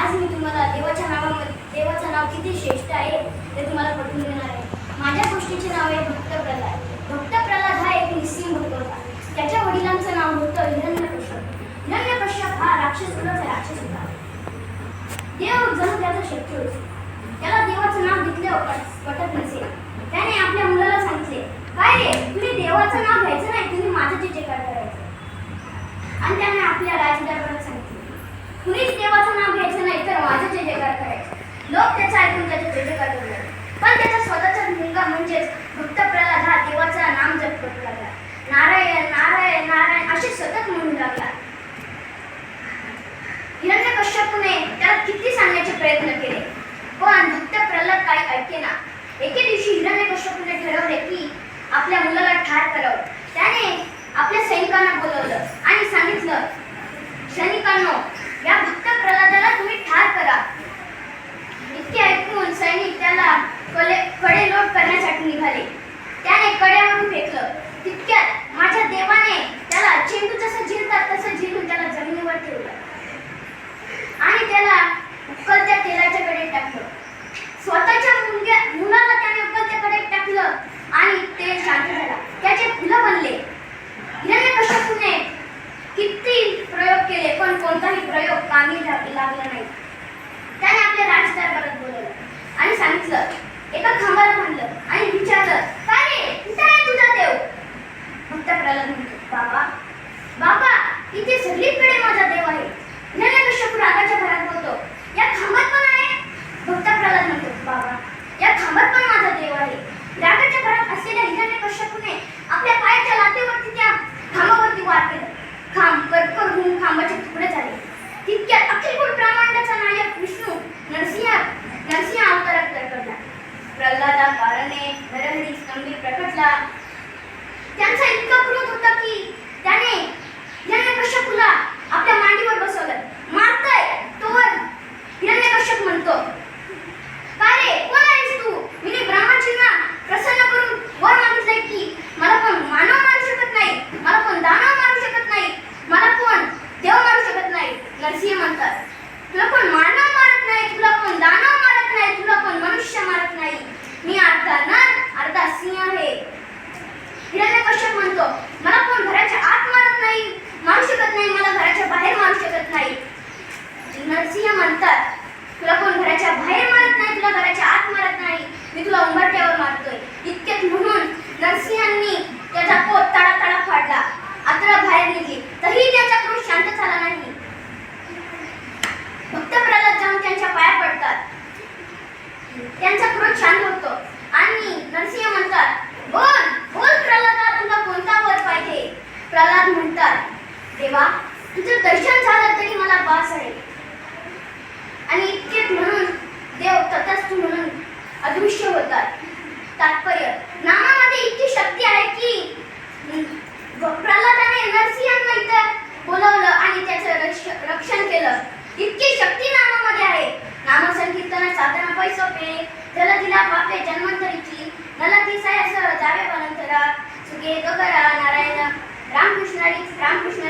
आज मी तुम्हाला देवाच्या नावामध्ये देवाचं नाव किती श्रेष्ठ आहे ते तुम्हाला पटवून देणार आहे. माझ्या गोष्टीचे नाव आहे भक्त प्रल्हाद भक्त प्रल्हाद हा एक निस्सिम भक्त होता. त्याच्या वडिलांचं नाव होतं हिरण्यकश्यप. हिरण्यकश्यप हा राक्षस कुलाचा राक्षस होता. देव जणू त्याचा शत्रू होते. त्याला देवाचं नाव घेतले पटत नसेल त्याने आपल्या मुलाला सांगितले काय रे तुम्ही देवाचं नाव घ्यायचं नाही तुम्ही माझं जे करायचं? आणि त्याने आपल्या राजदरबारात कुणीच देवाचं नाव घ्यायचं नाही तर माझं जे जे करायचं. लोक त्याचं ऐकून त्याचे जे जे काय पण त्याचा स्वतःचा मुलगा म्हणजेच भक्त प्रल्हाद हा देवाचा नाम जप करू लागला. नारायण नारायण नारायण असे सतत म्हणू लागला. हिरण्यकश्यपूने त्याला किती सांगण्याचे प्रयत्न केले. पण भक्त प्रल्हाद काही ऐकेना एके दिवशी हिरण्यकश्यपूने ठरवले की आपल्या मुलाला ठार करावं. त्याने आपल्या सैनिकांना बोलवलं आणि सांगितलं सैनिकांनो या गुप्त प्रल्हादाला तुम्ही ठार करा. इतके ऐकून सैनिक त्याला कले कडे लोट करण्यासाठी निघाले. त्याने कड्यावरून फेकलं. तितक्यात माझ्या देवाने त्याला चेंडू जसं झिरतात तसं झिरून त्याला जमिनीवर ठेवलं आणि त्याला उकळत्या तेलाच्या कडे टाकलं स्वतःच्या मुलग्या मुलाला त्याने उकळत्या कडे टाकलं आणि ते शांत झाला त्याचे फुलं बनले हिरण्यकश्यपूने किती प्रयोग केले पण कोणताही प्रयोग कामी लाग- नाही त्याने आपल्या राजदरबारात बोलवलं. आणि सांगितलं एका खांबाला म्हणलं आणि विचारलं काय रे कुठे आहे तुझा देव भक्त प्रल्हाद म्हणतो बाबा बाबा इथे सगळीकडे माझा देव आहे हिरण्यकश्यप रागाच्या भरात बोलतो या खांबात पण आहे भक्त प्रल्हाद म्हणतो बाबा या खांबात पण माझा देव आहे रागाच्या भरात असलेल्या हिरण्यकश्यपूने आपल्या पायाच्या लातेवरती त्या खांबावरती वार केलं खांब करकर होऊन खांबाचे तुकडे झाले तितक्यात अखिलपूर ब्रह्मांडाचा नायक विष्णू नरसिंह नरसिंह अवतारात प्रकटला प्रल्हादा कारणे नरहरी स्तंभी प्रकटला त्यांचा इतका क्रोध होता की त्याने हिरण्यकश्यपूला आपल्या मांडीवर बसवलं मारताय तोवर हिरण्यकश्यप म्हणतो काय रे कोण आहेस तू मी ब्रह्माजींना प्रसन्न करून वर मागितलंय की मला कोण मानव मारू शकत नाही मला कोण दानव मारू शकत नाही मला कोण देव मारू शकत नाही नरसिंह म्हणतात तुला कोण मानव मारत नाही तुला कोण दानव मारत नाही तुला कोण मनुष्य मारत नाही मी अर्धा नर अर्धा सिंह आहे हिरण्यकश्यप म्हणतो मला कोण घराच्या आत मारत नाही मारू शकत नाही मला घराच्या बाहेर मारू शकत नाही नरसिंह म्हणतात तुला कोण घराच्या बाहेर मारत नाही तुला घराच्या आत मारत नाही मी तुला उंबरट्यावर मारतोय इतकेच म्हणून नरसिंहांनी त्याचा पोत तडा तडा फाडला आत्रा बाहेर निघली तरी त्याचा क्रोध शांत झाला नाही भक्त प्रल्हाद जाऊन त्यांच्या पाया पडतात त्यांचा क्रोध शांत होतो आणि नरसिंह म्हणतात बोल बोल प्रल्हादा तुला कोणता वर पाहिजे प्रल्हाद म्हणतात देवा तुझं दर्शन झालं तरी मला बास आहे. आणि इतकेच म्हणून देव तथास्तु म्हणून अदृश्य होतात. तात्पर्य नामामध्ये इतकी शक्ती आहे की प्रल्हादाने नरसिंहांना इथं बोलवलं आणि त्याचं रक्ष- रक्षण केलं. इतकी शक्ती नामामध्ये आहे. नाम संकीर्तन साधन जल जलदिला पापे जन्मंतरीची नला दिसाय असं जावे बनंतरा सुखे तो करा Ramkrishna Ramkrishna